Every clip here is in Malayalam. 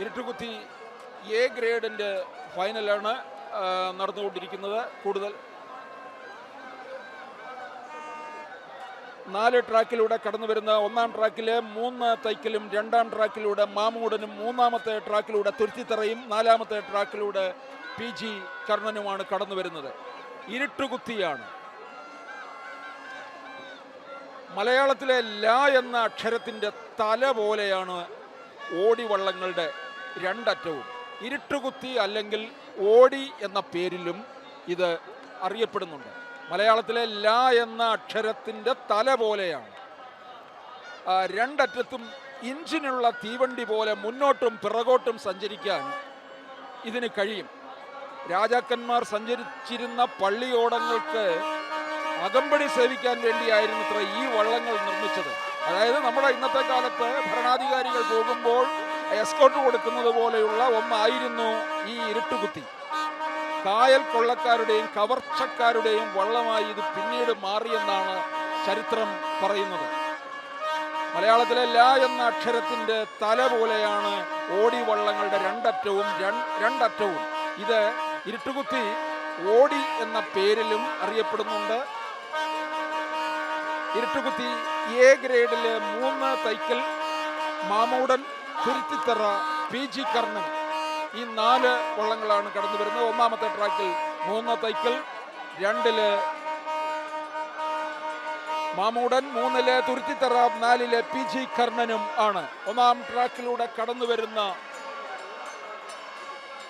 ഇരുട്ടുകുത്തി എ ഗ്രേഡിന്റെ ഫൈനലാണ് നടന്നുകൊണ്ടിരിക്കുന്നത്. കൂടുതൽ നാല് ട്രാക്കിലൂടെ കടന്നു വരുന്ന ഒന്നാം ട്രാക്കിലെ മൂന്ന് തൈക്കലും രണ്ടാം ട്രാക്കിലൂടെ മാമൂടനും മൂന്നാമത്തെ ട്രാക്കിലൂടെ തുരുത്തിത്തറയും നാലാമത്തെ ട്രാക്കിലൂടെ പി ജി കർണനുമാണ് കടന്നു വരുന്നത്. ഇരുട്ടുകുത്തിയാണ്. മലയാളത്തിലെ ല എന്ന അക്ഷരത്തിന്റെ തല പോലെയാണ് ഓടിവള്ളങ്ങളുടെ രണ്ടറ്റവും. ഇരുട്ടുകുത്തി അല്ലെങ്കിൽ ഓടി എന്ന പേരിലും ഇത് അറിയപ്പെടുന്നുണ്ട്. മലയാളത്തിലെ ല എന്ന അക്ഷരത്തിന്റെ തല പോലെയാണ്. രണ്ടറ്റത്തും ഇഞ്ചിനുള്ള തീവണ്ടി പോലെ മുന്നോട്ടും പിറകോട്ടും സഞ്ചരിക്കാൻ ഇതിന് കഴിയും. രാജാക്കന്മാർ സഞ്ചരിച്ചിരുന്ന പള്ളിയോടങ്ങൾക്ക് അകമ്പടി സേവിക്കാൻ വേണ്ടിയായിരുന്നു ഈ വള്ളങ്ങൾ നിർമ്മിച്ചത്. അതായത് നമ്മുടെ ഇന്നത്തെ കാലത്ത് ഭരണാധികാരികൾ പോകുമ്പോൾ എസ്കോട്ട് കൊടുക്കുന്നത് പോലെയുള്ള ഒന്നായിരുന്നു ഈ ഇരുട്ടുകുത്തി. കായൽ കൊള്ളക്കാരുടെയും കവർച്ചക്കാരുടെയും വള്ളമായി ഇത് പിന്നീട് മാറിയെന്നാണ് ചരിത്രം പറയുന്നത്. മലയാളത്തിലെ ല എന്ന അക്ഷരത്തിന്റെ തല പോലെയാണ് ഓടി വള്ളങ്ങളുടെ രണ്ടറ്റവും രണ്ടറ്റവും. ഇത് ഇരുട്ടുകുത്തി ഓടി എന്ന പേരിലും അറിയപ്പെടുന്നുണ്ട്. ഇരുട്ടുകുത്തി എ ഗ്രേഡിലെ മൂന്ന് തൈക്കൽ മാമൂടൻ തുരുത്തിത്തറ പി ജി കർണൻ. ഈ നാല് വള്ളങ്ങളാണ് കടന്നു വരുന്നത്. ഒന്നാമത്തെ ട്രാക്കിൽ മൂന്ന് തൈക്കൽ രണ്ടിൽ മാമൂടൻ മൂന്നിലെ തുരുത്തിത്തറ നാലിലെ പി ജി കർണനും ആണ്. ഒന്നാം ട്രാക്കിലൂടെ കടന്നു വരുന്ന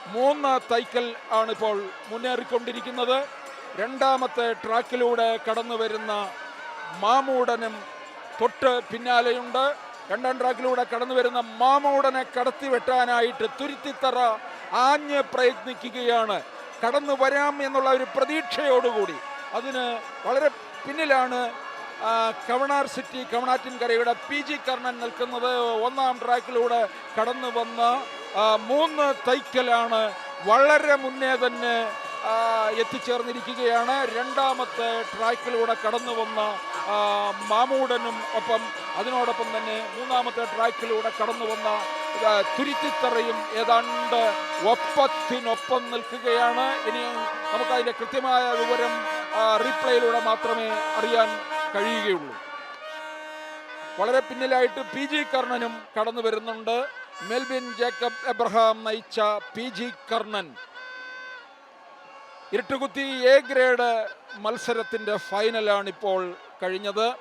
മൂന്ന് തൈക്കൽ ആണിപ്പോൾ മുന്നേറിക്കൊണ്ടിരിക്കുന്നത്. രണ്ടാമത്തെ ട്രാക്കിലൂടെ കടന്നു വരുന്ന മാമൂടനും തൊട്ട് പിന്നാലെയുണ്ട്. രണ്ടാം ട്രാക്കിലൂടെ കടന്നു വരുന്ന മാമോടനെ കടത്തി വെട്ടാനായിട്ട് തുരുത്തിത്തറ ആഞ്ഞ് പ്രയത്നിക്കുകയാണ്. കടന്നു വരാം എന്നുള്ള ഒരു പ്രതീക്ഷയോടുകൂടി. അതിന് വളരെ പിന്നിലാണ് കവണാർ സിറ്റി കവണാറ്റിൻകരയുടെ പി ജി കർണൻ നിൽക്കുന്നത്. ഒന്നാം ട്രാക്കിലൂടെ കടന്നു വന്ന മൂന്ന് തൈക്കലാണ് വളരെ മുന്നേ തന്നെ എത്തിച്ചേർന്നിരിക്കുകയാണ്. രണ്ടാമത്തെ ട്രാക്കിലൂടെ കടന്നു വന്ന മാമൂടനും ഒപ്പം അതിനോടൊപ്പം തന്നെ മൂന്നാമത്തെ ട്രാക്കിലൂടെ കടന്നു വന്ന തുരുത്തിത്തറയും ഏതാണ്ട് ഒപ്പത്തിനൊപ്പം നിൽക്കുകയാണ്. ഇനി നമുക്കതിന്റെ കൃത്യമായ വിവരം റീപ്ലേയിലൂടെ മാത്രമേ അറിയാൻ കഴിയുകയുള്ളൂ. വളരെ പിന്നിലായിട്ട് പി ജി കർണനും കടന്നു വരുന്നുണ്ട്. മെൽബിൻ ജേക്കബ് എബ്രഹാം നയിച്ച പി ജി കർണൻ. ഇരുട്ടുകുത്തി എ ഗ്രേഡ് മത്സരത്തിന്റെ ഫൈനലാണ് ഇപ്പോൾ kaçınıldı.